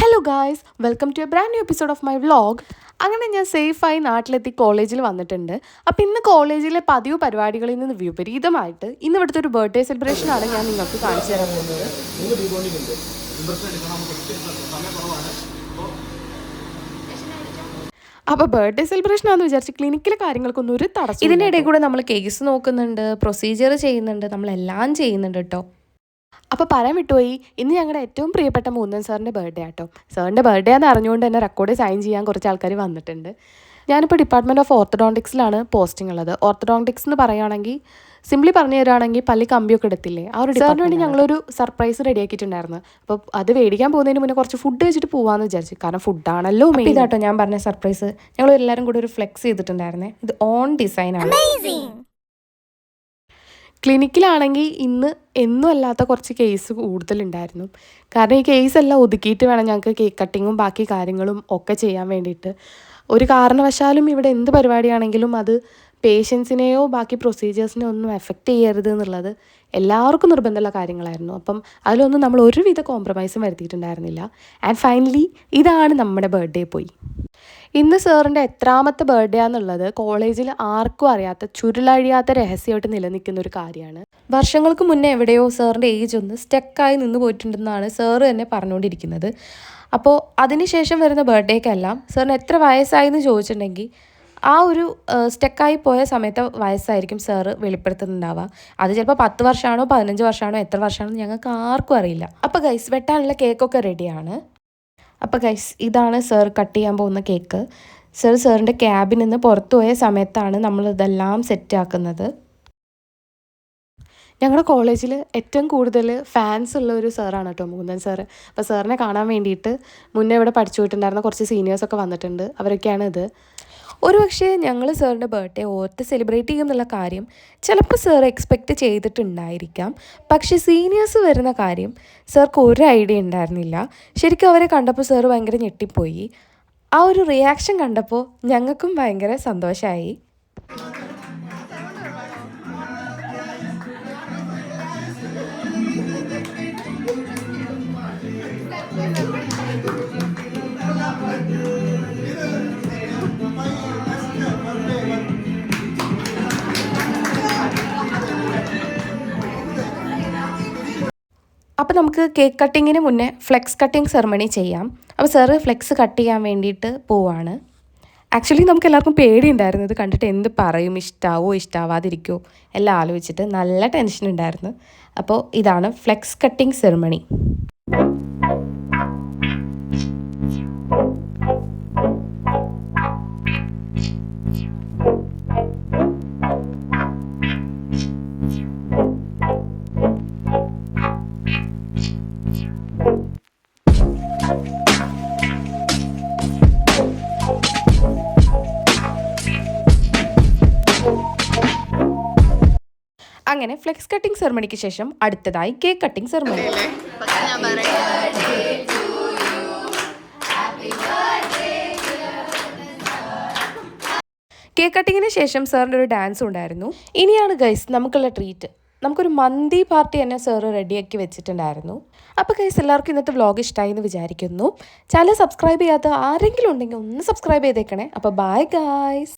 Hello guys welcome to a brand new episode of my vlog അങ്ങനെ ഞാൻ സേഫായി നാട്ടിലെത്തി കോളേജിൽ വന്നിട്ടുണ്ട്. അപ്പോൾ ഇന്ന് കോളേജിലെ പതിവ് പരിപാടികളിൽ നിന്ന് വിപരീതമായിട്ട് ഇന്ന് ഇവിടുത്തെ ഒരു ബർത്ത്ഡേ സെലിബ്രേഷനാണ് ഞാൻ നിങ്ങൾക്ക് കാണിച്ചു തരാൻ പോകുന്നത്. അപ്പോൾ ബർത്ത്ഡേ സെലിബ്രേഷൻ ആണെന്ന് വിചാരിച്ച് ക്ലിനിക്കിലെ കാര്യങ്ങൾക്കൊന്നും ഒരു തടസ്സം ഇതിന്റെ ഇടയിൽ കൂടെ നമ്മൾ കേസ് നോക്കുന്നുണ്ട് പ്രൊസീജിയർ ചെയ്യുന്നുണ്ട് നമ്മളെല്ലാം ചെയ്യുന്നുണ്ട് കേട്ടോ അപ്പോൾ പറയാൻ വിട്ടുപോയി. ഇന്ന് ഞങ്ങളുടെ ഏറ്റവും പ്രിയപ്പെട്ട മൂന്നൻ സാറിന്റെ ബർത്ത്ഡേ ആട്ടോ. സാറിന്റെ ബർത്ത്ഡേ എന്ന് അറിഞ്ഞുകൊണ്ട് തന്നെ റെക്കോർഡ് സൈൻ ചെയ്യാൻ കുറച്ച് ആൾക്കാർ വന്നിട്ടുണ്ട്. ഞാനിപ്പോൾ ഡിപ്പാർട്ട്മെന്റ് ഓഫ് ഓർത്തഡോണ്ടിക്സിലാണ് പോസ്റ്റിംഗ് ഉള്ളത്. ഓർത്തഡോണ്ടിക്സ് എന്ന് പറയുകയാണെങ്കിൽ സിംപ്ലി പറഞ്ഞു തരുവാണെങ്കിൽ പള്ളി കമ്പിയൊക്കെ എടുത്തില്ലേ? ആ ഒരു സാറിന് വേണ്ടി ഞങ്ങളൊരു സർപ്രൈസ് റെഡി ആക്കിയിട്ടുണ്ടായിരുന്നു. അപ്പോൾ അത് മേടിക്കാൻ പോകുന്നതിന് മുന്നേ കുറച്ച് ഫുഡ് കഴിച്ചിട്ട് പോകാമെന്ന് വിചാരിച്ചു. കാരണം ഫുഡാണല്ലോ മെയിൻ ഇതാട്ടോ ഞാൻ പറഞ്ഞ സർപ്രൈസ് ഞങ്ങൾ എല്ലാവരും കൂടി ഒരു ഫ്ലെക്സ് ചെയ്തിട്ടുണ്ടായിരുന്നേ. ഇത് ഓൺ ഡിസൈനാണ് ആണ്. ക്ലിനിക്കിലാണെങ്കിൽ ഇന്ന് എന്നും അല്ലാത്ത കുറച്ച് കേസ് കൂടുതലുണ്ടായിരുന്നു. കാരണം ഈ കേസ് എല്ലാം ഒതുക്കിയിട്ട് വേണം ഞങ്ങൾക്ക് കേക്ക് കട്ടിങ്ങും ബാക്കി കാര്യങ്ങളും ഒക്കെ ചെയ്യാൻ വേണ്ടിയിട്ട്. ഒരു കാരണവശാലും ഇവിടെ എന്ത് പരിപാടിയാണെങ്കിലും അത് പേഷ്യൻസിനെയോ ബാക്കി പ്രൊസീജിയേഴ്സിനെയോ ഒന്നും എഫക്റ്റ് ചെയ്യരുത് എന്നുള്ളത് എല്ലാവർക്കും നിർബന്ധമുള്ള കാര്യങ്ങളായിരുന്നു. അപ്പം അതിലൊന്നും നമ്മൾ ഒരുവിധ കോംപ്രമൈസും വരുത്തിയിട്ടുണ്ടായിരുന്നില്ല. ആൻഡ് ഫൈനലി ഇതാണ് നമ്മുടെ ബർത്ത്ഡേ പോയി. ഇന്ന് സാറിന്റെ എത്രാമത്തെ ബർത്ത്ഡേ ആണെന്നുള്ളത് കോളേജിൽ ആർക്കും അറിയാത്ത ചുരുളഴിയാത്ത രഹസ്യമായിട്ട് നിലനിൽക്കുന്ന ഒരു കാര്യമാണ്. വർഷങ്ങൾക്ക് മുന്നേ എവിടെയോ സാറിന്റെ ഏജ് ഒന്ന് സ്റ്റക്കായി നിന്ന് പോയിട്ടുണ്ടെന്നാണ് സാറ് തന്നെ പറഞ്ഞുകൊണ്ടിരിക്കുന്നത്. അപ്പോൾ അതിനുശേഷം വരുന്ന ബർത്ത്ഡേക്കെല്ലാം സാറിന് എത്ര വയസ്സായി എന്ന് ചോദിച്ചിട്ടുണ്ടെങ്കിൽ ആ ഒരു സ്റ്റക്കായി പോയ സമയത്തെ വയസ്സായിരിക്കും സാറ് വെളിപ്പെടുത്തുന്നുണ്ടാവുക. അത് ചിലപ്പോൾ പത്ത് വർഷമാണോ പതിനഞ്ച് വർഷമാണോ എത്ര വർഷമാണോ ഞങ്ങൾക്ക് ആർക്കും അറിയില്ല. അപ്പോൾ ഗൈസ് വെട്ടാനുള്ള കേക്കൊക്കെ റെഡിയാണ് അപ്പോൾ ഗൈസ് ഇതാണ് സർ കട്ട് ചെയ്യാൻ പോകുന്ന കേക്ക് സർ സാറിന്റെ ക്യാബിൽ നിന്ന് പുറത്തു പോയ സമയത്താണ് നമ്മളിതെല്ലാം സെറ്റാക്കുന്നത് ഞങ്ങളുടെ കോളേജിൽ ഏറ്റവും കൂടുതൽ ഫാൻസ് ഉള്ള ഒരു സാറാണ് കേട്ടോ മുകുന്ദൻ സാറ് അപ്പോൾ സാറിനെ കാണാൻ വേണ്ടിയിട്ട് മുന്നേ ഇവിടെ പഠിച്ചു പോയിട്ടുണ്ടായിരുന്ന കുറച്ച് സീനിയേഴ്സൊക്കെ വന്നിട്ടുണ്ട്. അവരൊക്കെയാണ് ഇത്. ഒരുപക്ഷെ ഞങ്ങൾ സാറിന്റെ ബർത്ത്ഡേ ഓർത്ത് സെലിബ്രേറ്റ് ചെയ്യും എന്നുള്ള കാര്യം ചിലപ്പോൾ സാർ എക്സ്പെക്റ്റ് ചെയ്തിട്ടുണ്ടായിരിക്കാം. പക്ഷേ സീനിയേഴ്സ് വരുന്ന കാര്യം സാർക്ക് ഒരു ഐഡിയ ഉണ്ടായിരുന്നില്ല. ശരിക്കും അവരെ കണ്ടപ്പോൾ സാർ ഭയങ്കര ഞെട്ടിപ്പോയി. ആ ഒരു റിയാക്ഷൻ കണ്ടപ്പോൾ ഞങ്ങൾക്കും ഭയങ്കര സന്തോഷമായി അപ്പോൾ നമുക്ക് കേക്ക് കട്ടിങ്ങിന് മുന്നേ ഫ്ലെക്സ് കട്ടിങ് സെറമണി ചെയ്യാം. അപ്പോൾ സാറ് ഫ്ലെക്സ് കട്ട് ചെയ്യാൻ വേണ്ടിയിട്ട് പോവാണ്. ആക്ച്വലി നമുക്ക് എല്ലാവർക്കും പേടിയുണ്ടായിരുന്നു. ഇത് കണ്ടിട്ട് എന്ത് പറയും? ഇഷ്ടാവോ? ഇഷ്ടാവാതിരിക്കോ? എല്ലാം ആലോചിച്ചിട്ട് നല്ല ടെൻഷൻ ഉണ്ടായിരുന്നു. അപ്പോൾ ഇതാണ് ഫ്ലെക്സ് കട്ടിങ് സെറമണി അങ്ങനെ ഫ്ലെക്സ് കട്ടിംഗ് സെറമണിക്ക് ശേഷം അടുത്തതായി കേക്ക് കട്ടിംഗ് സെറമണി കേക്ക് കട്ടിങ്ങിന് ശേഷം സാറിന്റെ ഒരു ഡാൻസ് ഉണ്ടായിരുന്നു. ഇനിയാണ് ഗൈസ് നമുക്കുള്ള ട്രീറ്റ് നമുക്കൊരു മന്തി പാർട്ടി തന്നെ സാറ് റെഡിയാക്കി വെച്ചിട്ടുണ്ടായിരുന്നു. അപ്പോൾ ഗൈസ് എല്ലാവർക്കും ഇന്നത്തെ വ്ലോഗ് ഇഷ്ടമായി എന്ന് വിചാരിക്കുന്നു. ചാനൽ സബ്സ്ക്രൈബ് ചെയ്യാത്ത ആരെങ്കിലും ഉണ്ടെങ്കിൽ ഒന്ന് സബ്സ്ക്രൈബ് ചെയ്തേക്കണേ. അപ്പോൾ ബൈ ഗായ്സ്